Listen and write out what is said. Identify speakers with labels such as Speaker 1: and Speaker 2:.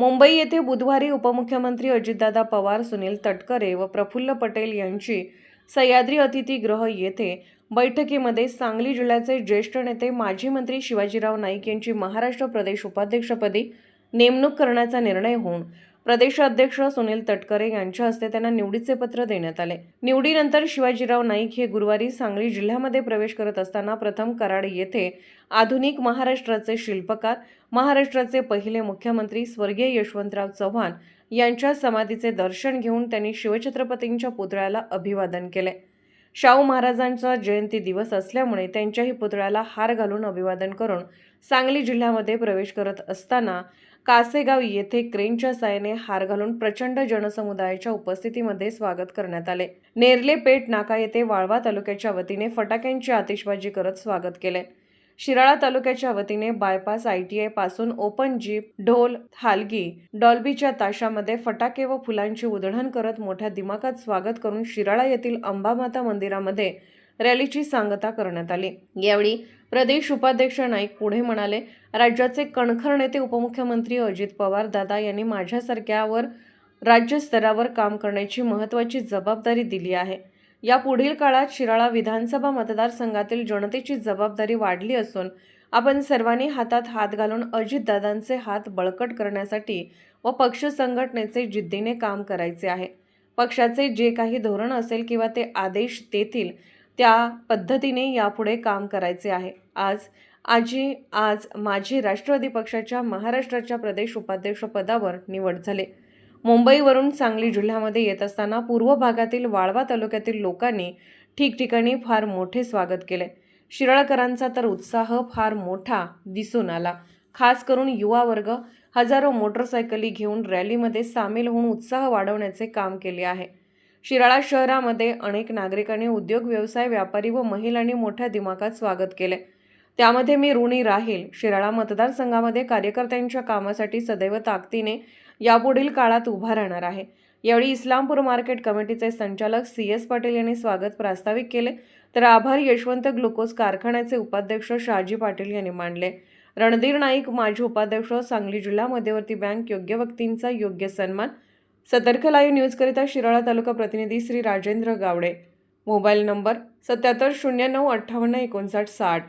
Speaker 1: मुंबई येथे बुधवारी उपमुख्यमंत्री अजितदादा पवार सुनील तटकरे व प्रफुल्ल पटेल यांची सह्याद्री अतिथीगृह येथे बैठकीमध्ये सांगली जिल्ह्याचे ज्येष्ठ नेते माजी मंत्री शिवाजीराव नाईक यांची महाराष्ट्र प्रदेश उपाध्यक्षपदी नेमणूक करण्याचा निर्णय होऊन प्रदेशाध्यक्ष सुनील तटकरे यांच्या हस्ते त्यांना निवडीचे पत्र देण्यात आले. निवडीनंतर शिवाजीराव नाईक हे गुरुवारी सांगली जिल्ह्यामध्ये प्रवेश करत असताना प्रथम कराड येथे आधुनिक महाराष्ट्राचे शिल्पकार महाराष्ट्राचे पहिले मुख्यमंत्री स्वर्गीय यशवंतराव चव्हाण यांच्या समाधीचे दर्शन घेऊन त्यांनी शिवछत्रपतींच्या पुतळ्याला अभिवादन केले. शाहू महाराजांचा जयंती दिवस असल्यामुळे त्यांच्याही पुतळ्याला हार घालून अभिवादन करून सांगली जिल्ह्यामध्ये प्रवेश करत असताना कासेगाव येथे क्रेनच्या सायने हार घालून प्रचंड जनसमुदायाच्या उपस्थितीमध्ये स्वागत करण्यात आले. नेरले पेठ नाका येथे वाळवा तालुक्याच्या वतीने फटाक्यांची आतिषबाजी करत स्वागत केले. शिराळा तालुक्याच्या वतीने बायपास आय टी आयपासून ओपन जीप ढोल हालगी डॉल्बीच्या ताशामध्ये फटाके व फुलांची उधळण करत मोठ्या दिमाखात स्वागत करून शिराळा येथील अंबामाता मंदिरामध्ये रॅलीची सांगता करण्यात आली. यावेळी प्रदेश उपाध्यक्ष नाईक पुढे म्हणाले राज्याचे कणखर नेते उपमुख्यमंत्री अजित पवार दादा यांनी माझ्यासारख्यावर राज्यस्तरावर काम करण्याची महत्त्वाची जबाबदारी दिली आहे. या पुढील काळात शिराळा विधानसभा मतदारसंघातील जनतेची जबाबदारी वाढली असून आपण सर्वांनी हातात हात घालून अजितदादांचे हात बळकट करण्यासाठी व पक्ष संघटनेचे जिद्दीने काम करायचे आहे. पक्षाचे जे काही धोरण असेल किंवा ते आदेश देतील त्या पद्धतीने यापुढे काम करायचे आहे. आज आजी आज माझी राष्ट्रवादी पक्षाच्या महाराष्ट्राच्या प्रदेश उपाध्यक्षपदावर निवड झाले. मुंबईवरून सांगली जिल्ह्यामध्ये येत असताना पूर्व भागातील वाळवा तालुक्यातील लोकांनी ठिकठिकाणी फार मोठे स्वागत केले. शिराळकरांचा तर उत्साह फार मोठा दिसून आला. खास करून युवा वर्ग हजारो मोटरसायकली घेऊन रॅलीमध्ये सामील होऊन उत्साह वाढवण्याचे काम केले आहे. शिराळा शहरामध्ये अनेक नागरिकांनी उद्योग व्यवसाय व्यापारी व महिलांनी मोठ्या दिमाखात स्वागत केले. त्यामध्ये मी ऋणी राहील. शिराळा मतदारसंघामध्ये कार्यकर्त्यांच्या कामासाठी सदैव ताकदीने यापुढील काळात उभा राहणार आहे. यावेळी इस्लामपूर मार्केट कमिटीचे संचालक सी एस पाटील यांनी स्वागत प्रास्ताविक केले. तर आभार यशवंत ग्लुकोज कारखान्याचे उपाध्यक्ष शहाजी पाटील यांनी मांडले रणधीर नाईक माजी उपाध्यक्ष सांगली जिल्हा मध्यवर्ती बँक योग्य व्यक्तींचा योग्य सन्मान. सतर्क लाईव्ह न्यूजकरिता शिराळा तालुका प्रतिनिधी श्री राजेंद्र गावडे. मोबाईल नंबर सत्याहत्तर शून्य नऊ अठ्ठावन्न एकोणसाठ साठ.